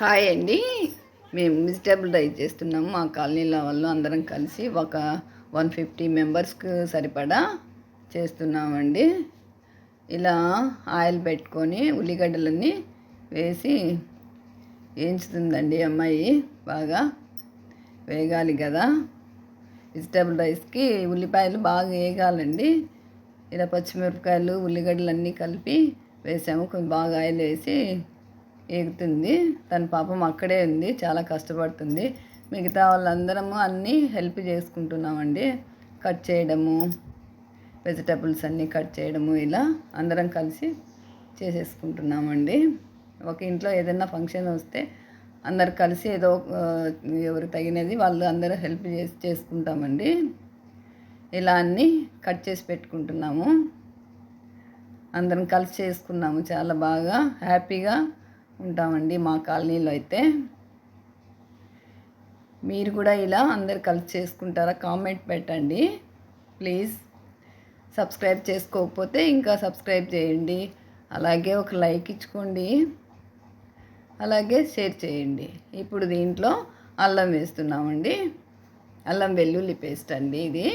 Hi అండి. మేము vegetable rice చేస్తున్నాము. మా కాలనీలో వాళ్ళు అందరం కలిసి ఒక వన్ ఫిఫ్టీ మెంబర్స్కి సరిపడా చేస్తున్నామండి. ఇలా ఆయిల్ పెట్టుకొని ఉల్లిగడ్డలన్నీ వేసి వేయించుతుందండి అమ్మాయి బాగా. వేగాలి కదా. వెజిటేబుల్ రైస్కి ఉల్లిపాయలు బాగా వేగాలండి. ఇలా పచ్చిమిరపకాయలు ఉల్లిగడ్డలు అన్నీ కలిపి వేసాము. కొంచెం బాగా ఆయిల్ వేసి ఎగుతుంది. తన పాపం అక్కడే ఉంది. చాలా కష్టపడుతుంది. మిగతా వాళ్ళందరము అన్నీ హెల్ప్ చేసుకుంటున్నామండి. కట్ చేయడము వెజిటబుల్స్ అన్నీ కట్ చేయడము ఇలా అందరం కలిసి చేసేసుకుంటున్నామండి. ఒక ఇంట్లో ఏదైనా ఫంక్షన్ వస్తే అందరు కలిసి ఏదో ఎవరు తగినది వాళ్ళు అందరూ హెల్ప్ చేసి చేసుకుంటామండి. ఇలా అన్నీ కట్ చేసి పెట్టుకుంటున్నాము. అందరం కలిసి చేసుకున్నాము. చాలా బాగా హ్యాపీగా ఉంటామండి మా కాలనీలో అయితే. మీరు కూడా ఇలా అందరు కలిసి చేసుకుంటారా? కామెంట్ పెట్టండి. ప్లీజ్. సబ్స్క్రైబ్ చేసుకోకపోతే ఇంకా సబ్స్క్రైబ్ చేయండి. అలాగే ఒక లైక్ ఇచ్చుకోండి. అలాగే షేర్ చేయండి. ఇప్పుడు దీంట్లో అల్లం వేస్తున్నామండి. అల్లం వెల్లుల్లి పేస్ట్ అండి ఇది.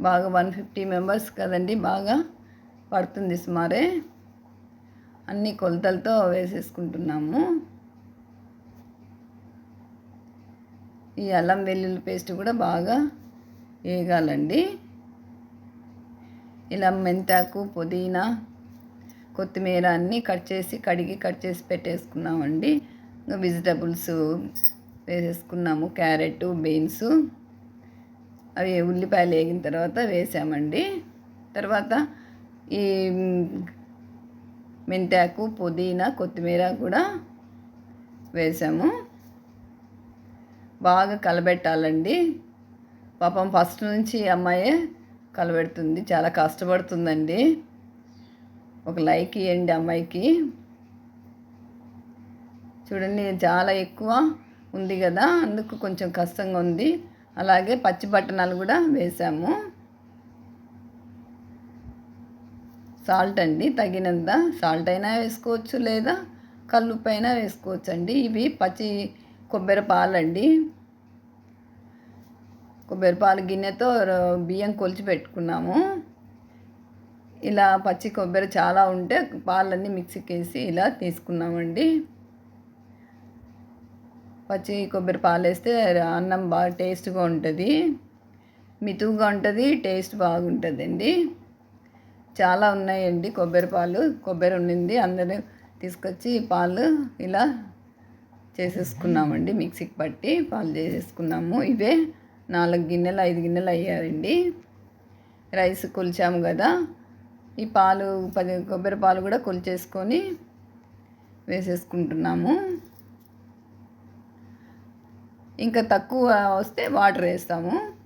బాగా వన్ ఫిఫ్టీ మెంబర్స్ కదండి బాగా పడుతుంది సుమారే. అన్ని కొలతలతో వేసేసుకుంటున్నాము. ఈ అల్లం వెల్లుల్లి పేస్ట్ కూడా బాగా వేగాలండి. ఇలా మెంతాకు పుదీనా కొత్తిమీర అన్నీ కట్ చేసి కడిగి కట్ చేసి పెట్టేసుకున్నామండి. వెజిటబుల్స్ వేసేసుకున్నాము క్యారెట్ బీన్స్. అవి ఉల్లిపాయలు వేగిన తర్వాత వేసామండి. తర్వాత ఈ మెంతాకు పుదీనా కొత్తిమీర కూడా వేసాము. బాగా కలబెట్టాలండి. పాపం ఫస్ట్ నుంచి అమ్మాయే కలబెడుతుంది. చాలా కష్టపడుతుందండి. ఒక లైక్ ఇవ్వండి అమ్మాయికి. చూడండి చాలా ఎక్కువ ఉంది కదా అందుకు కొంచెం కష్టంగా ఉంది. అలాగే పచ్చి బట్టనాలు కూడా వేసాము. సాల్ట్ అండి తగినంత సాల్ట్ అయినా వేసుకోవచ్చు లేదా కల్లుప్పు అయినా వేసుకోవచ్చు అండి ఇవి పచ్చి కొబ్బరి పాలండి. కొబ్బరి పాలు గిన్నెతో బియ్యం కొలిచి పెట్టుకున్నాము. ఇలా పచ్చి కొబ్బరి చాలా ఉంటే పాలన్నీ మిక్సీకి వేసి ఇలా తీసుకున్నామండి. పచ్చి కొబ్బరి పాలు వేస్తే అన్నం బాగా టేస్ట్గా ఉంటుంది. మితువుగా ఉంటుంది టేస్ట్ బాగుంటుందండి. చాలా ఉన్నాయండి. కొబ్బరి పాలు కొబ్బరి ఉండింది అందరూ తీసుకొచ్చి పాలు ఇలా చేసేసుకున్నామండి. మిక్సీకి పట్టి పాలు చేసేసుకున్నాము. ఇవే నాలుగు గిన్నెలు ఐదు గిన్నెలు అయ్యాయండి. రైస్ కొలిచాము కదా. ఈ పాలు పది కొబ్బరి పాలు కూడా కొలిచేసుకొని వేసేసుకుంటున్నాము. ఇంకా తక్కువ వస్తే వాటర్ వేస్తాము.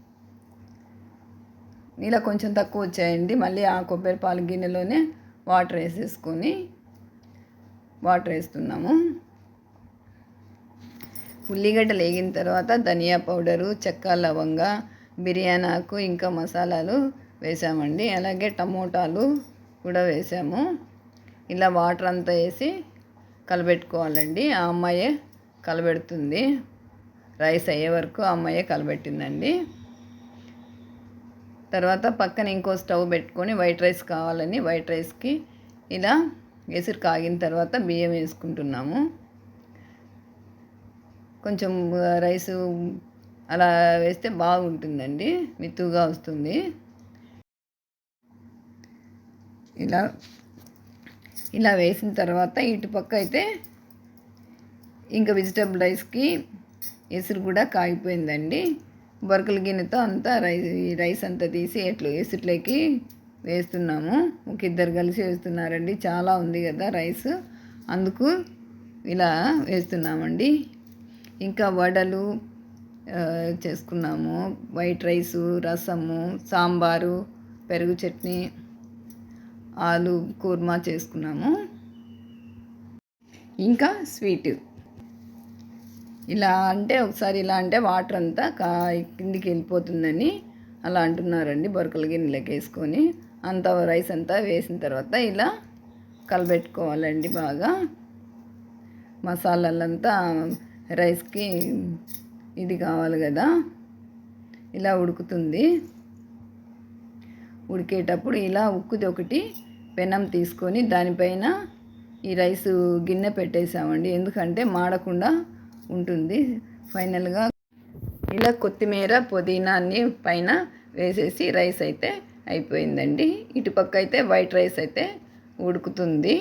ఇలా కొంచెం తక్కువ వచ్చాయండి. మళ్ళీ ఆ కొబ్బరి పాలు గిన్నెలోనే వాటర్ వేసేసుకొని వాటర్ వేస్తున్నాము. ఉల్లిగడ్డలు వేగిన తర్వాత ధనియా పౌడరు చెక్క లవంగ బిర్యానాకు ఇంకా మసాలాలు వేసామండి. అలాగే టమోటాలు కూడా వేసాము. ఇలా వాటర్ అంతా వేసి కలబెట్టుకోవాలండి. ఆ అమ్మాయే కలబెడుతుంది. రైస్ అయ్యే వరకు ఆ అమ్మాయే కలబెట్టిందండి. తర్వాత పక్కన ఇంకో స్టవ్ పెట్టుకొని వైట్ రైస్ కావాలని వైట్ రైస్కి ఇలా ఎసురు కాగిన తర్వాత బియ్యం వేసుకుంటున్నాము. కొంచెం రైస్ అలా వేస్తే బాగుంటుందండి. మిత్తుగా వస్తుంది. ఇలా ఇలా వేసిన తర్వాత ఇటుపక్క అయితే ఇంకా వెజిటబుల్ రైస్కి ఎసురు కూడా కాగిపోయిందండి. బొరకల గిన్నెతో అంతా రైస్ ఈ రైస్ అంతా తీసి ఎట్లు ఎసుట్లోకి వేస్తున్నాము. ఒక ఇద్దరు కలిసి వేస్తున్నారండి. చాలా ఉంది కదా రైస్. అందుకు ఇలా వేస్తున్నామండి. ఇంకా వడలు చేసుకున్నాము. వైట్ రైసు రసము సాంబారు పెరుగు చట్నీ ఆలు కూర్మా చేసుకున్నాము. ఇంకా స్వీట్. ఇలా అంటే ఒకసారి ఇలా అంటే వాటర్ అంతా కా కిందికి వెళ్ళిపోతుందని అలా అంటున్నారండి బొరకల గిన్నెలోకి వేసుకొని. అంత రైస్ అంతా వేసిన తర్వాత ఇలా కలబెట్టుకోవాలండి బాగా. మసాలాలంతా రైస్కి ఇది కావాలి కదా. ఇలా ఉడుకుతుంది. ఉడికేటప్పుడు ఇలా ఉక్కుది ఒకటి పెనం తీసుకొని దానిపైన ఈ రైస్ గిన్నె పెట్టేసామండి ఎందుకంటే మాడకుండా ఉంటుంది. ఫైనల్గా ఇలా కొత్తిమీర పుదీనాన్ని పైన వేసేసి రైస్ అయితే అయిపోయిందండి. ఇటుపక్క అయితే వైట్ రైస్ అయితే ఉడుకుతుంది.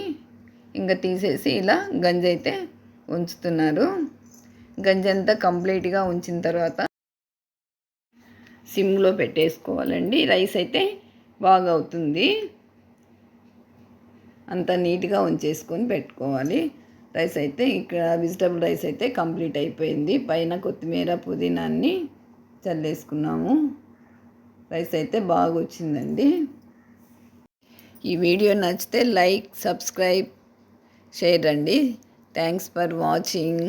ఇంకా తీసేసి ఇలా గంజి అయితే ఉంచుతున్నారు. గంజి అంతా కంప్లీట్గా ఉంచిన తర్వాత సిమ్లో పెట్టేసుకోవాలండి. రైస్ అయితే బాగా అవుతుంది. అంత నీట్గా ఉంచేసుకొని పెట్టుకోవాలి. రైస్ అయితే ఇక్కడ వెజిటబుల్ రైస్ అయితే కంప్లీట్ అయిపోయింది. పైన కొత్తిమీర పుదీనాన్ని చల్లేసుకున్నాము. రైస్ అయితే బాగా వచ్చిందండి ఈ వీడియో నచ్చితే లైక్ సబ్స్క్రైబ్ షేర్ అండి థ్యాంక్స్ ఫర్ వాచింగ్.